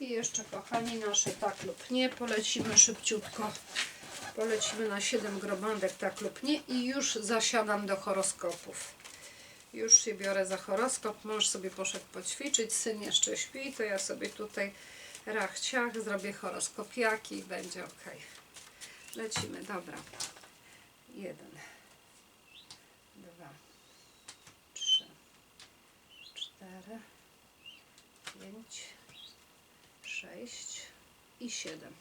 I jeszcze, kochani, nasze tak lub nie. Polecimy szybciutko. Polecimy na 7 gromandek tak lub nie i już zasiadam do horoskopów. Już się biorę za horoskop. Mąż sobie poszedł poćwiczyć, syn jeszcze śpi, to ja sobie tutaj rach ciach, zrobię horoskopiaki i będzie ok. Lecimy, dobra. Jeden, dwa, trzy, cztery, pięć, sześć i siedem.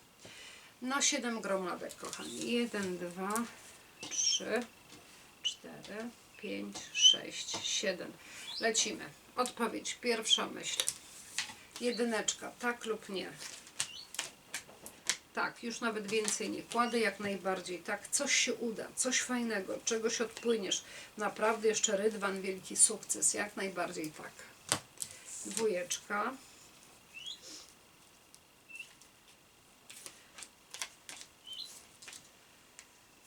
No siedem gromadek, kochani. Jeden, dwa, trzy, cztery, pięć, sześć, siedem. Lecimy. Odpowiedź. Pierwsza myśl. Jedyneczka, tak lub nie. Tak, już nawet więcej nie kładę, jak najbardziej. Tak, coś się uda, coś fajnego, czegoś odpłyniesz. Naprawdę jeszcze rydwan, wielki sukces, jak najbardziej tak. Dwójeczka.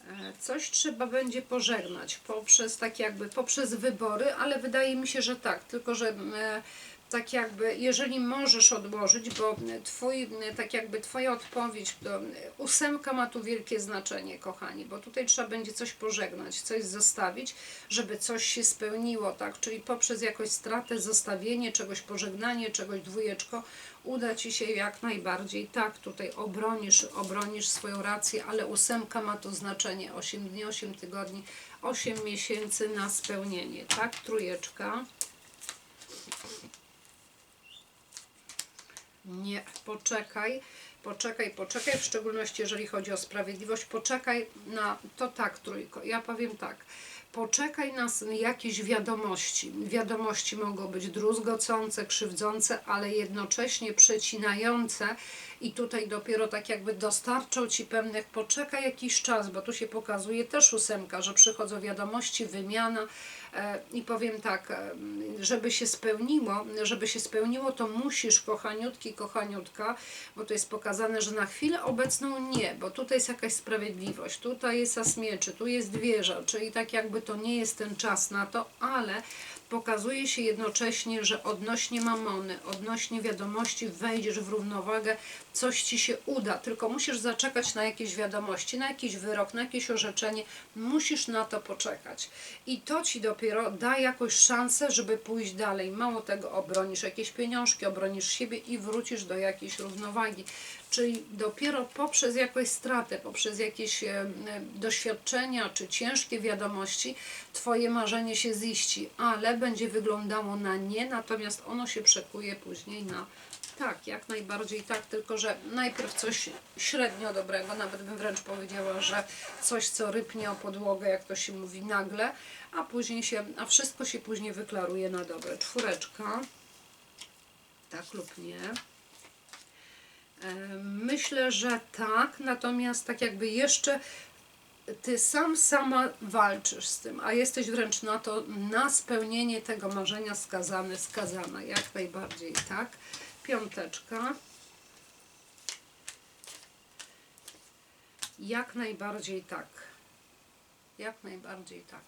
E, Coś trzeba będzie pożegnać poprzez tak jakby poprzez wybory, ale wydaje mi się, że tak, tylko że e, tak jakby jeżeli możesz odłożyć, bo twój, tak jakby twoja odpowiedź, to e, ósemka ma tu wielkie znaczenie, kochani, bo tutaj trzeba będzie coś pożegnać, coś zostawić, żeby coś się spełniło, tak, czyli poprzez jakąś stratę, zostawienie czegoś, pożegnanie czegoś, dwójeczko, uda Ci się jak najbardziej, tak, tutaj obronisz, obronisz swoją rację, ale ósemka ma to znaczenie, 8 dni, 8 tygodni, 8 miesięcy na spełnienie, tak, trójeczka. Nie, poczekaj, poczekaj, poczekaj, w szczególności jeżeli chodzi o sprawiedliwość, poczekaj na, to tak trójko, ja powiem tak, poczekaj na jakieś wiadomości. Wiadomości mogą być druzgocące, krzywdzące, ale jednocześnie przecinające i tutaj dopiero tak jakby dostarczą Ci pewnych, poczekaj jakiś czas, bo tu się pokazuje też ósemka, że przychodzą wiadomości, wymiana. E, i powiem tak, e, żeby się spełniło, żeby się spełniło, to musisz, kochaniutki, kochaniutka, bo to jest pokazane, że na chwilę obecną nie, bo tutaj jest jakaś sprawiedliwość, tutaj jest as mieczy, tu jest wieża, czyli tak jakby to nie jest ten czas na to, ale pokazuje się jednocześnie, że odnośnie mamony, odnośnie wiadomości wejdziesz w równowagę, coś Ci się uda, tylko musisz zaczekać na jakieś wiadomości, na jakiś wyrok, na jakieś orzeczenie, musisz na to poczekać. I to Ci dopiero da jakąś szansę, żeby pójść dalej. Mało tego, obronisz jakieś pieniążki, obronisz siebie i wrócisz do jakiejś równowagi. Czyli dopiero poprzez jakąś stratę, poprzez jakieś e, e, doświadczenia czy ciężkie wiadomości, Twoje marzenie się ziści, ale będzie wyglądało na nie, natomiast ono się przekuje później na tak, jak najbardziej tak, tylko że najpierw coś średnio dobrego, nawet bym wręcz powiedziała, że coś, co rypnie o podłogę, jak to się mówi, nagle, a później się, a wszystko się później wyklaruje na dobre. Czwóreczka, tak lub nie. Myślę, że tak, natomiast tak jakby jeszcze ty sam sama walczysz z tym, a jesteś wręcz na to, na spełnienie tego marzenia skazany, skazana, jak najbardziej, tak? Piąteczka. Jak najbardziej tak. Jak najbardziej tak.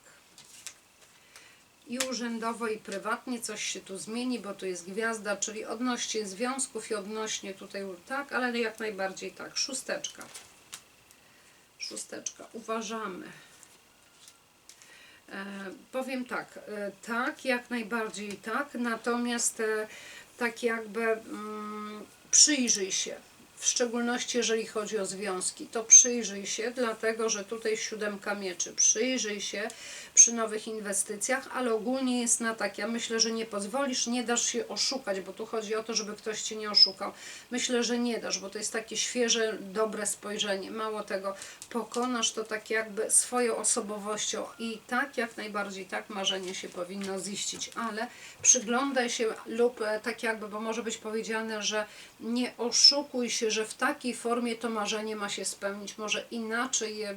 I urzędowo, i prywatnie coś się tu zmieni, bo tu jest gwiazda, czyli odnośnie związków i odnośnie tutaj tak, ale jak najbardziej tak. Szósteczka. Szósteczka. Uważamy. E, powiem tak, e, tak, jak najbardziej tak, natomiast e, tak jakby mm, przyjrzyj się, w szczególności jeżeli chodzi o związki, to przyjrzyj się, dlatego że tutaj siódemka mieczy, przyjrzyj się przy nowych inwestycjach, ale ogólnie jest na tak, ja myślę, że nie pozwolisz, nie dasz się oszukać, bo tu chodzi o to, żeby ktoś Cię nie oszukał. Myślę, że nie dasz, bo to jest takie świeże, dobre spojrzenie. Mało tego, pokonasz to tak jakby swoją osobowością i tak jak najbardziej tak marzenie się powinno ziścić, ale przyglądaj się lub e, tak jakby, bo może być powiedziane, że nie oszukuj się, że w takiej formie to marzenie ma się spełnić, może inaczej je,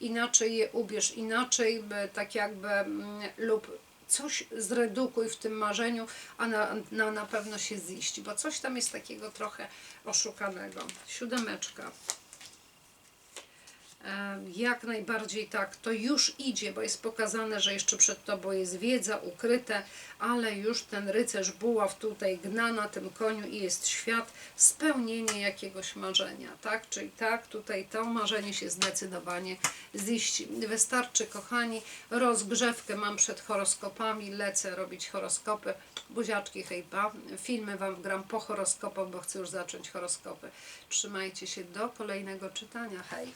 inaczej je ubierz, inaczej tak jakby mm, lub coś zredukuj w tym marzeniu, a na, na, na pewno się ziści, bo coś tam jest takiego trochę oszukanego. Siódemeczka. Jak najbardziej tak, to już idzie, bo jest pokazane, że jeszcze przed tobą jest wiedza ukryte, ale już ten rycerz buław tutaj gna na tym koniu i jest świat, spełnienie jakiegoś marzenia, tak? Czyli tak, tutaj to marzenie się zdecydowanie ziści. Wystarczy, kochani, rozgrzewkę mam przed horoskopami, lecę robić horoskopy, buziaczki, hejpa, filmy Wam gram po horoskopach, bo chcę już zacząć horoskopy. Trzymajcie się do kolejnego czytania, hej!